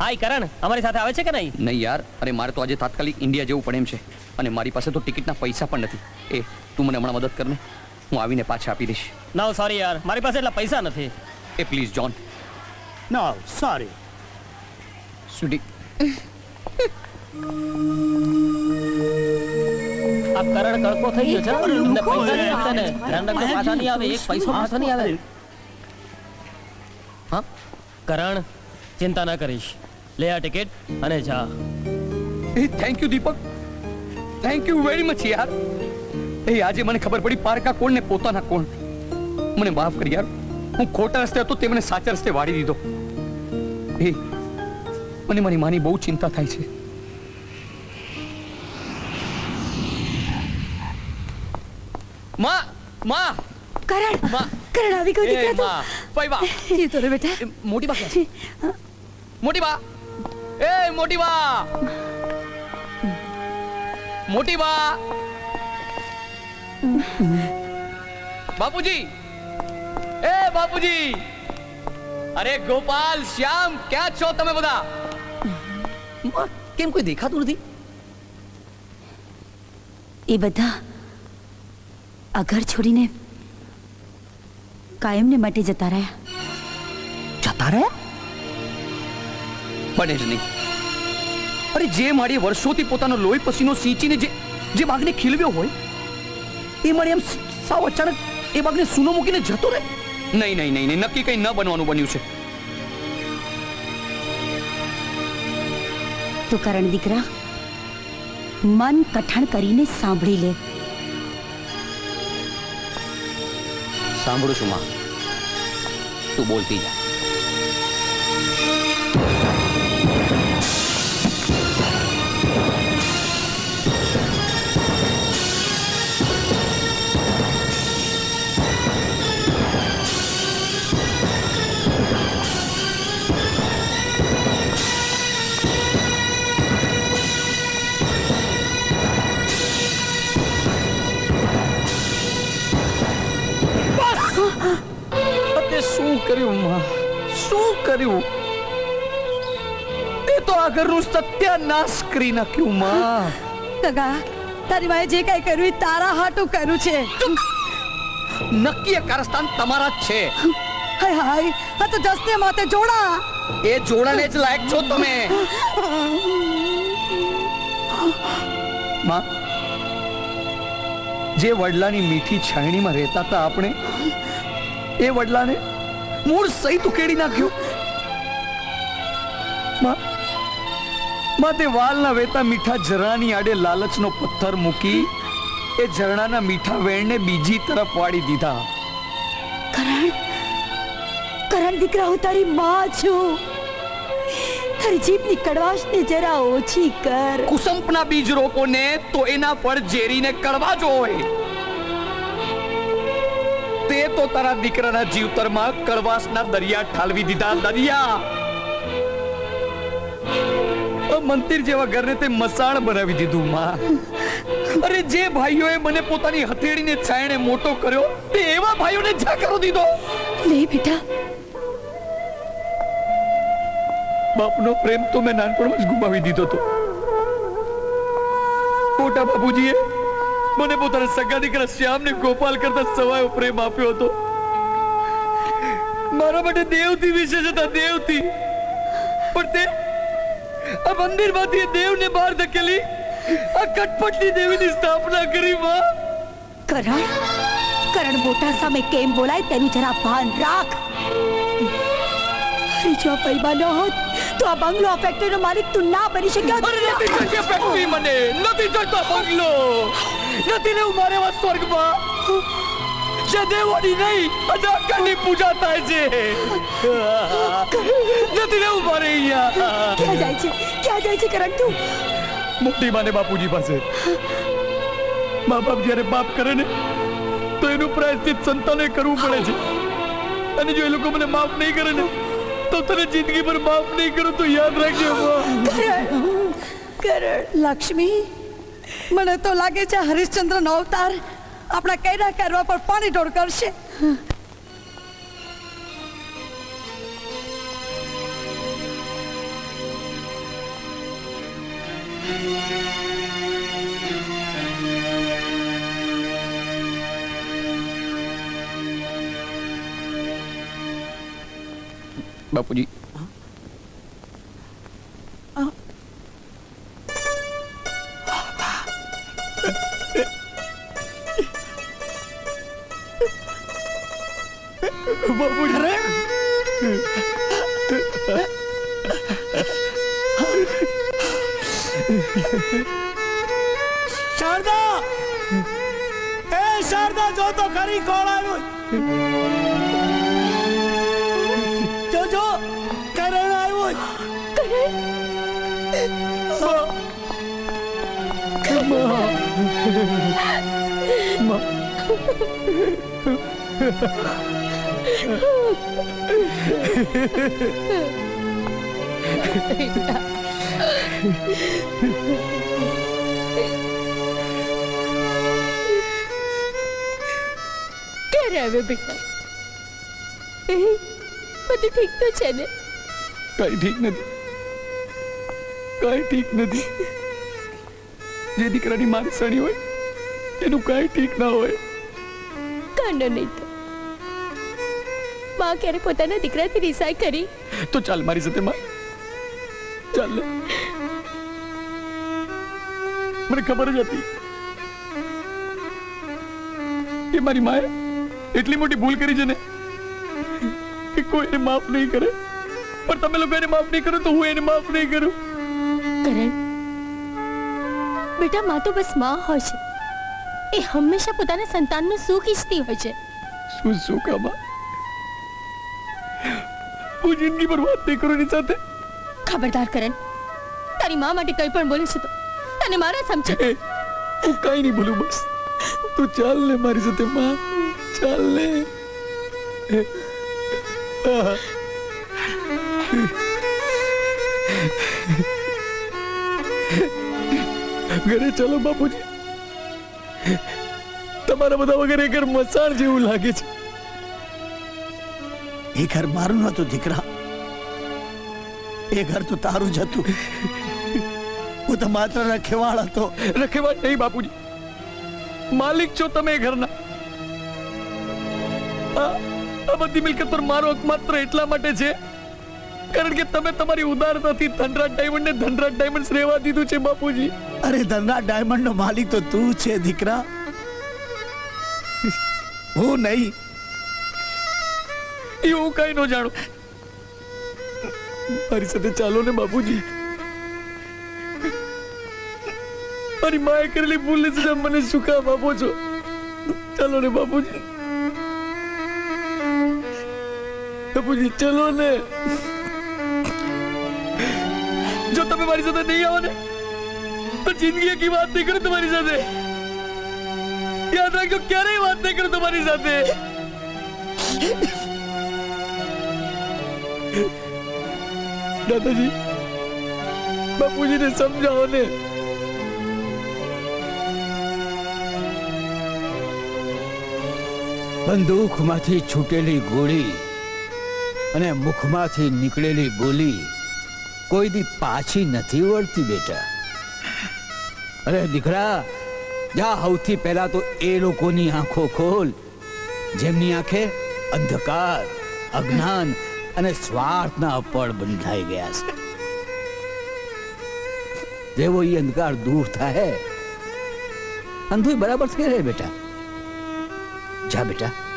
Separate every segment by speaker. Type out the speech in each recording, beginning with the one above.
Speaker 1: હાય કરણ અમારી સાથે આવે છે કે નહીં?
Speaker 2: નહીં યાર અરે મારે તો આજે તાત્કાલિક ઇન્ડિયા જવું પડે એમ છે. અને મારી પાસે તો ટિકિટના પૈસા પણ નથી. એ તું મને હમણાં મદદ કરને. હું આવીને પાછા આપી દઈશ.
Speaker 1: ના સોરી યાર મારી પાસે એટલા પૈસા નથી.
Speaker 2: એ પ્લીઝ જોન
Speaker 3: નો સોરી
Speaker 2: સુડી
Speaker 1: આ કરણ કડકો થઈ ગયો છે
Speaker 3: અરે,
Speaker 1: પૈસા નહીં
Speaker 3: એ,
Speaker 1: આપતા ને? ધ્યાન રાખજો પાછા નહીં આવે એક પૈસો પાછા નહીં આવે. હા? કરણ ચિંતા ના કરીશ. લે આ ટિકિટ અને જા.
Speaker 2: એ thank you Deepak. Thank you very much યાર. એ આજે મને ખબર પડી પારકા કોણ ને પોતાના કોણ. મને માફ કરી યાર. હું ખોટા રસ્તે હતો તે મને સાચા રસ્તે વાળી દીધો. એ મને મારી માની બહુ ચિંતા થાય છે. માં માં. કરણમાં.
Speaker 4: કરણ આવી ગયો દીકરા તો?
Speaker 2: બા
Speaker 4: એ તો રે બેટા.
Speaker 2: મોટી બા મોટી બા. એ મોટી બા મોટી બા બાપુજી એ બાપુજી અરે ગોપાલ શ્યામ ક્યાં છો તમે બધા કેમ કોઈ દેખાતું નથી
Speaker 4: એ બધા આ ઘર છોડીને કાયમને માટે જતા રહ્યા
Speaker 2: જતા રહ્યા બને જ નહીં અરે જે મારી વર્ષોથી પોતાનો લોહી પસીનો સિંચીને જે જે બાગને ખીલવ્યો હોય એ મારી એમ સાવ અચાનક એ બાગને સૂનો મૂકીને જતો રહે? નહીં નહીં નહીં નહીં નક્કી કંઈ ન બનવાનું બન્યું છે.
Speaker 4: તો કરણ દીકરા મન કઠણ કરીને સાંભળી લે.
Speaker 2: સાંભળું છું માં. તું બોલતી જા. માં શું કર્યું? તે તો આ ઘરનું સત્યાનાશ કરી નાખ્યું માં.
Speaker 4: દગા તારી માએ જે કઈ કર્યું એ તારા હાટું કર્યું છે.
Speaker 2: નક્કી એ કારસ્તાન તમારા જ છે.
Speaker 4: હાય હાય આ તો જસને માથે જોડા.
Speaker 2: એ જોડાને જ લાયક છો તમે. માં જે વડલાની મીઠી છાયણીમાં રહેતા હતા આપણે એ વડલાને મૂળ સહિત ઉકેડી નાખ્યું. માં તે વાલના વેતા મીઠા ઝરણાની આડે લાલચનો પથ્થર મૂકી એ ઝરણાના મીઠા વેણને બીજી તરફ વાળી દીધા.
Speaker 4: કરણ કરણ દીકરા હું તારી માં છું. તારી જીભની કડવાશને જરા ઓછી કર.
Speaker 2: કુસંપના બીજ રોપોને તો એના ફળ ઝેરીને કડવા જ હોય તે તારા દીકરાના જીવતરમાં કડવાશના દરિયા ઠાલવી દીધા દરિયા. મંદિર જેવા ઘરને તે મસાણ બનાવી દીધું માં. અરે જે ભાઈઓએ મને પોતાની હથેળીને છાયણે મોટો કર્યો તે એવા ભાઈઓને જા કરો દીધો.
Speaker 4: લે બેટા.
Speaker 2: બાપનો પ્રેમ તો મેં નાનપણમાં જ ગુમાવી દીધો તો. મોટા બાપુજીએ મને પોતાના સગા દીકરા શ્યામને ગોપાલ કરતા સવાયો પ્રેમ આપ્યો હતો. મારા માટે દેવતી વિશેષ હતા દેવતી પણ તે આ મંદિરમાંથી દેવને બહાર ધકેલી આ કટપટની દેવીની સ્થાપના કરી માં.
Speaker 4: કરણ કરણ મોટા સામે કેમ બોલાય તેનું જરા ભાન રાખ. જો પૈબા ન હોત તો આ બંગલો આ ફેક્ટરીનો માલિક તું ના બની શક્યો?
Speaker 2: અરે નથી જોઈતો ફેક્ટરી મને નથી જોઈતો બંગલો. નથી રહેવું મારે એવા સ્વર્ગમાં? જે દેવોની નહીં અજાકરની પૂજા થાય છે. નથી રહેવું મારે અહીંયા?
Speaker 4: ક્યાં જાય છે? ક્યાં જાય છે કરણ તું?
Speaker 2: મોટી માને બાપુજી પાસે. મા બાપ જ્યારે બાપ કરે ને તો એનું પ્રાયશ્ચિત સંતાને કરવું પડે છે. અને જો એ લોકો મને માફ નહીં કરે ને તો તને જિંદગી પર માફ નહીં કરું તો યાદ રાખજો.
Speaker 4: કરણ કરણ લક્ષ્મી મને તો લાગે છે હરિશ્ચંદ્ર નો અવતાર આપણા કૈરા કરવા પર પાણી ઢોળ કરશે.
Speaker 2: બાપુજી.
Speaker 3: શારદા! એ શારદા જો તો ખરી કોણ આવ્યું જો જો કરણ આવ્યું.
Speaker 5: ક્યારે આવ્યો બેટા. એ બધું ઠીક તો છે ને?
Speaker 2: કઈ ઠીક નથી. કઈ ઠીક નથી. જે દીકરાની મારી સણી હોય એનું કઈ ઠીક ના હોય.
Speaker 5: કાંડો નહીં તો. માં ક્યારે પોતાના દીકરાથી રિસાઈ કરી?
Speaker 2: તો ચાલ મારી સાથે માં. ચાલ. મને ખબર જ હતી. કે મારી માએ એટલી મોટી ભૂલ કરી છે ને કે કોઈ એને માફ નહીં કરે. પણ તમે લોકો એને માફ નહીં કરો તો હું એને માફ નહીં કરું.
Speaker 5: કરણ બેટા માં તો બસમાં હોય છે. એ હંમેશા પોતાના સંતાનનું સુખ ઈચ્છતી હોય છે.
Speaker 2: શું શું આમાં હું જિંદગી બરબાદ નહીં કરું એની સાથે.
Speaker 5: ખબરદાર કરણ. તારી માં માટે કંઈ પણ બોલે છે તો તને મારા સમજે.
Speaker 2: હું કઈ નહીં બોલું બસ. તું ચાલ ને મારી સાથે માં. ચાલ ને. ઘરે ચાલો બાપુજી. તમારા બધા વગર એક ઘર મસાણ જેવું લાગે છે.
Speaker 3: એ ઘર મારું નતું દીકરા. એ ઘર તો તારું જ હતું. તો માત્ર રખેવાળ હતો.
Speaker 2: રખેવાળ નહીં બાપુજી. માલિક છો તમે ઘરના. આ બધી મિલકત પર મારો હક માત્ર એટલા માટે છે કારણ કે તમે તમારી ઉદારતાથી ધનરાજ ડાયમંડ ને ધનરાજ ડાયમંડ રહેવા દીધું છે બાપુજી.
Speaker 3: અરે ધનરાજ ડાયમંડ નો માલિક તો તું છે દીકરા. હું નહીં.
Speaker 2: એવું કઈ ન જાણું. મારી સાથે ચાલો ને બાપુજી. મારી માએ કરેલી ભૂલની સજા મને શું કામ આપો છો. ચાલો ને બાપુજી. બાપુજી, ચલો ને. જો તમે મારી સાથે નહીં આવો ને, તો જિંદગી की વાત નહીં કરું તમારી સાથે. યાદ રાખજો, ક્યારેય વાત નહીં કરું તમારી સાથે. દાદાજી, બાપુજીને સમજાવો ને.
Speaker 6: બંદૂકમાંથી છૂટેલી ગોળી અને મુખમાંથી નીકળેલી બોલી કોઈ દી પાછી નથી વળતી, બેટા. અરે, દીકરા, જા સૌથી પહેલા તો એ લોકોની આંખો ખોલ. જેમની આંખે અંધકાર, અજ્ઞાન અને સ્વાર્થના પળ બંધાઈ ગયા છે. જેવો એ અંધકાર દૂર થાય અંધુય બરાબર રહે, બેટા. જા બેટા.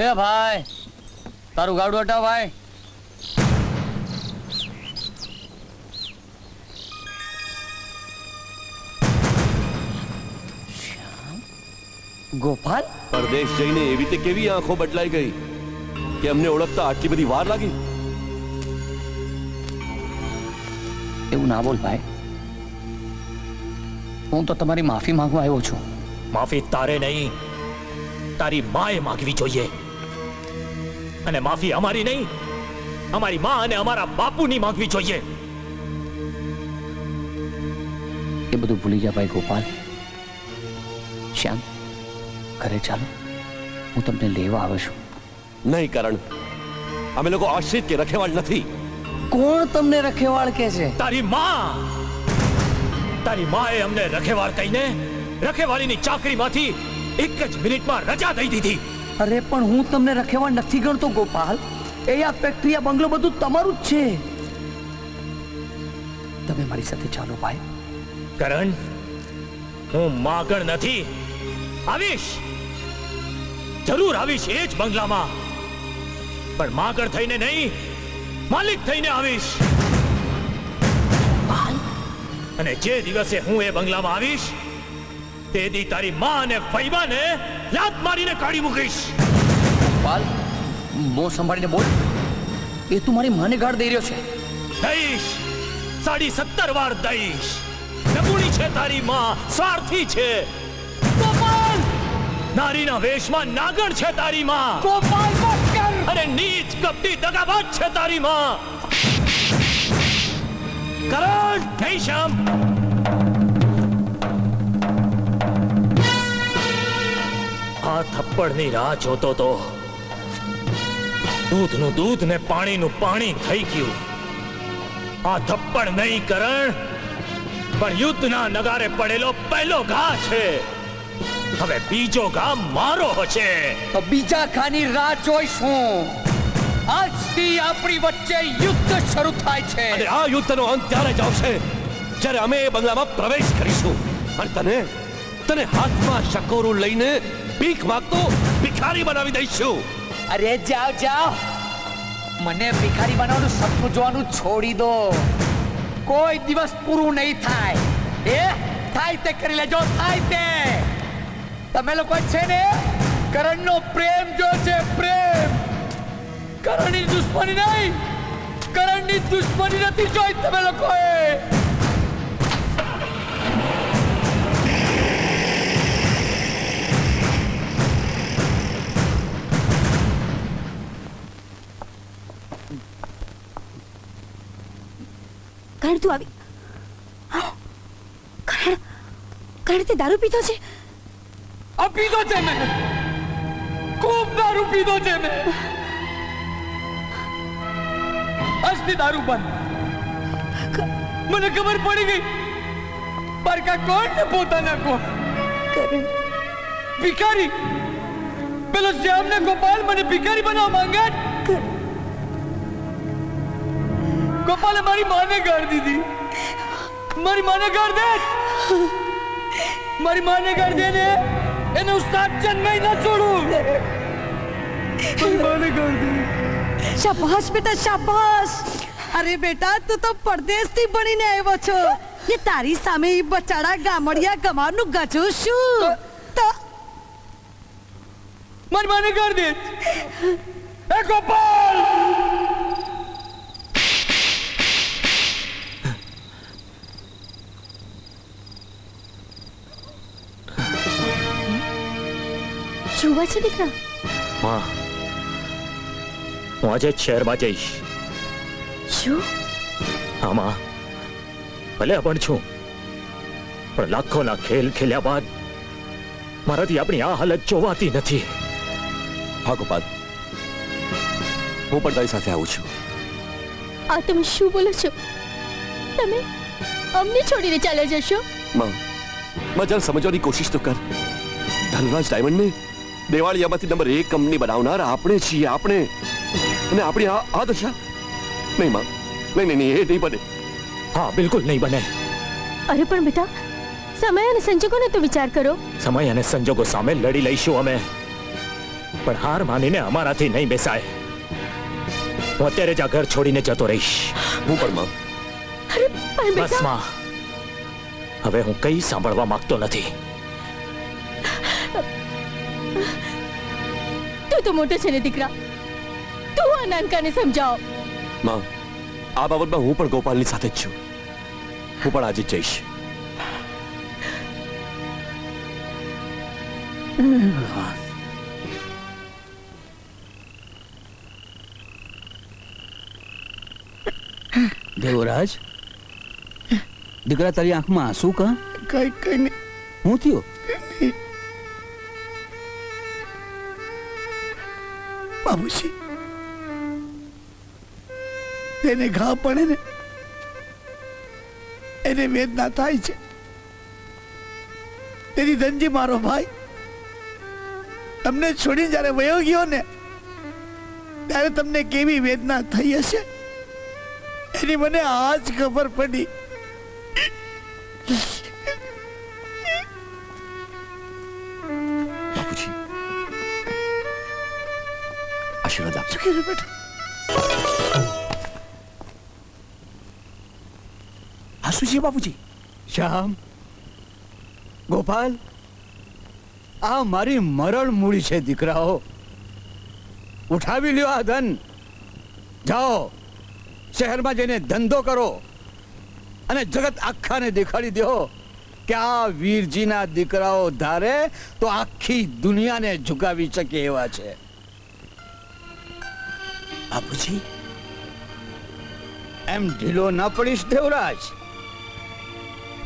Speaker 1: એ ભાઈ તારું ગાડું હટાવ ભાઈ.
Speaker 2: ગોપાલ?
Speaker 7: પરદેશ જઈને એવી રીતે કેવી આંખો બદલાઈ ગઈ કે અમને ઓળખતા આટલી બધી વાર લાગી?
Speaker 2: એવું ના બોલ ભાઈ. હું તો તમારી માફી માંગવા આવ્યો છું.
Speaker 8: માફી તારે નહીં તારી માએ માગવી જોઈએ. અને માફી અમારી નહીં અમારી માં અને અમારા બાપુની માંગવી જોઈએ.
Speaker 2: એ બધું ભૂલી જા ભાઈ ગોપાલ. શ્યામ ઘરે ચાલો. હું તમને લેવા આવ્યો છું.
Speaker 7: નહીં કરણ. અમે લોકો આશ્રિત કે રખેવાળ નથી.
Speaker 2: કોણ તમને રખેવાળ કે છે?
Speaker 8: તારી માં! તારી માએ અમને રખેવાળ કહીને રખેવાળીની ચાકરીમાંથી એક જ મિનિટમાં રજા દઈ દીધી.
Speaker 2: અરે પણ હું તમને રખેવા નથી ગણતો ગોપાલ. એ આ ફેક્ટરી આ બંગલો બધું તમારું જ છે. તમે મારી સાથે ચાલો ભાઈ.
Speaker 8: કરણ હું માગણ નથી. આવીશ. જરૂર આવીશ એ જ બંગલામાં. પણ માગણ થઈને નહીં માલિક થઈને આવીશ. અને જે દિવસે હું એ બંગલામાં આવીશ તે દી તારી માં અને ફૈબાને લાત મારીને કાઢી મૂકીશ
Speaker 2: પાલ મો સંભાળીને બોલ એ તું મારી માને ગાળ દઈ રહ્યો છે
Speaker 8: દઈશ સાડી સત્તર વાર દઈશ નબુણી છે તારી માં સ્વાર્થી છે ગોપાલ નારીના વેશમાં નાગણ છે તારી માં
Speaker 2: ગોપાલ બસ
Speaker 8: અને નીચ કપટી દગાબાજ છે તારી માં કરણ શ્યામ આ થપ્પડની રાહ જોતો તો દૂધનું દૂધ ને પાણીનું પાણી થઈ ગયું. આ થપ્પડ નહીં કરણ પણ યુદ્ધના નગારે પડેલો પહેલો ઘા છે. હવે બીજો ઘા મારો હશે.
Speaker 2: તો બીજા ઘાની રાહ જોઈશું. આજથી આપણી વચ્ચે યુદ્ધ શરૂ થાય છે.
Speaker 7: અને આ યુદ્ધનો અંત ત્યારે જ આવશે જ્યારે અમે એ બંગલામાં પ્રવેશ કરીશું. અને તને તને હાથમાં શકોરું લઈને ભીખ માંગતો ભિખારી બનાવી દઈશું.
Speaker 2: અરે જાઓ જાઓ. મને ભિખારી બનાવવાનું સપનું જોવાનું છોડી દો. કોઈ દિવસ પૂરું નહીં થાય. એ થાય તે કરી લેજો, થાય તે. તમે લોકો છે ને કરણનો પ્રેમ જો છે, પ્રેમ. કરણની દુશ્મની નહીં. કરણની દુશ્મની નથી જોઈ તમે લોકોએ.
Speaker 5: કરણ તું આવી. કરણ કરણ તે દારૂ પીધો છે.
Speaker 2: આ પીધો છે મેં. ખૂબ દારૂ પીધો છે મેં. આજથી દારૂ બંધ. મને ખબર પડી ગઈ. પારકા કોણ ને પોતાના કોણ?
Speaker 5: કરણ.
Speaker 2: ભિખારી. પેલો શ્યામ ને ગોપાલ મને ભિખારી બનાવવા માંગે છે. મારી માને ગાળ દીધી. મારી માને ગાળ દે. મારી માને ગાળ દે ને. એને હું સાત જન્મે ન છોડું. મારી માને ગાળ દે.
Speaker 4: શાબાશ બેટા શાબાશ. અરે બેટા તું તો પરદેશથી ભણીને આવ્યો છો. ને તારી સામે એ બચાડા ગામડિયા ગમારનું ગજું શું? તો?
Speaker 2: મારી માને ગાળ દે. એ ગોપાલ!
Speaker 5: જોવા છે દીકરા?
Speaker 8: માં હું આજે શહેરમાં જઈશ.
Speaker 5: શું?
Speaker 8: આમાં ભલે પણ છું. પણ લાખોના ખેલ ખેલ્યા બાદ મારાથી આપણી આ હાલત જોવાતી નથી.
Speaker 7: હા ગોપાલ. હું પણ તારી સાથે આવું છું.
Speaker 5: આ તમે શું બોલો છો? તમે અમને છોડીને ચાલ્યા જશો?
Speaker 7: માં માં જરા સમજવાની કોશિશ તો કર. ધનરાજ ડાયમંડને દેવાળિયામાંથી નંબર એક કંપની બનાવનાર આપણે છીએ આપણે. અને આપણી આ આ દશા નહીં માં નહીં નહીં નહીં એ નહીં બને.
Speaker 8: હા બિલકુલ નહીં બને.
Speaker 5: અરે પણ બેટા સમય અને સંજોગોનો તો વિચાર કરો.
Speaker 8: સમય અને સંજોગો સામે લડી લઈશું અમે. પણ હાર માનીને અમારાથી નહીં બેસાય. હું અત્યારે જ આ ઘર છોડીને જતો રહીશ.
Speaker 7: હું પણ માં.
Speaker 5: અરે પણ
Speaker 8: બસમાં. હવે હું કઈ સાંભળવા માંગતો નથી.
Speaker 5: તું તો મોટો છે ને દીકરા. તું આ નાનકાને સમજાવ.
Speaker 7: માં આ બાબતમાં હું પણ ગોપાલની સાથે જ છું. હું પણ આજે જઈશ.
Speaker 6: દેવરાજ? દીકરા તારી આંખમાં આંસુ કા?
Speaker 3: કઈ કઈ
Speaker 6: હું થયો?
Speaker 3: બાબુજી તેને ઘા પડે ને એને વેદના થાય છે. તેની ધનજી મારો ભાઈ, તમને છોડી જ્યારે વયો ગયો ને, ત્યારે તમને કેવી વેદના થઈ હશે? એની મને આજ ખબર પડી. શું કીધું બેટા. આ શું છે બાપુજી?
Speaker 6: શ્યામ ગોપાલ આ મારી મરણ મૂડી છે દીકરાઓ. ઉઠાવી લ્યો આ ધન. જાઓ શહેરમાં જઈને ધંધો કરો અને જગત આખાને દેખાડી દો કે આ વીરજીના દીકરાઓ ધારે તો આખી દુનિયાને ઝુકાવી શકે એવા છે.
Speaker 3: બાપુજી?
Speaker 6: એમ ઢીલો ન પડીશ દેવરાજ.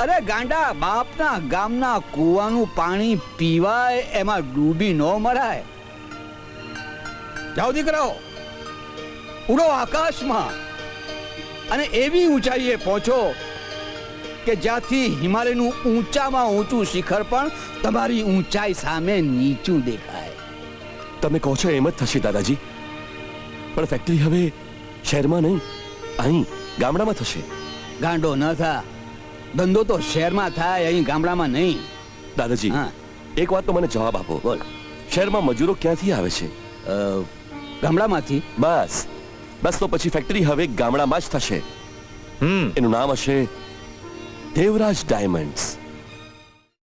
Speaker 6: અરે ગાંડા બાપના ગામના કૂવાનું પાણી પીવાય એમાં ડૂબી ન મરાય. જાઓ દીકરાઓ ઉડો આકાશમાં. અને એવી ઊંચાઈએ પહોંચો કે જ્યાંથી હિમાલયનું ઊંચામાં ઊંચું શિખર પણ તમારી ઊંચાઈ સામે નીચું દેખાય.
Speaker 7: તમે કહો છો એમ જ થશે દાદાજી. પણ ફેક્ટરી હવે શહેરમાં નહીં અહીં ગામડામાં થશે.
Speaker 6: ગાંડો ન થા. ધંધો તો શહેરમાં થાય અહીં ગામડામાં નહીં.
Speaker 7: દાદાજી
Speaker 6: હા.
Speaker 7: એક વાત તો મને જવાબ આપો.
Speaker 6: બોલ.
Speaker 7: શહેરમાં મજૂરો ક્યાંથી આવે છે?
Speaker 6: ગામડામાંથી.
Speaker 7: બસ. બસ તો પછી ફેક્ટરી હવે ગામડામાં જ થશે.
Speaker 8: હમ.
Speaker 7: એનું નામ હશે દેવરાજ ડાયમંડ્સ.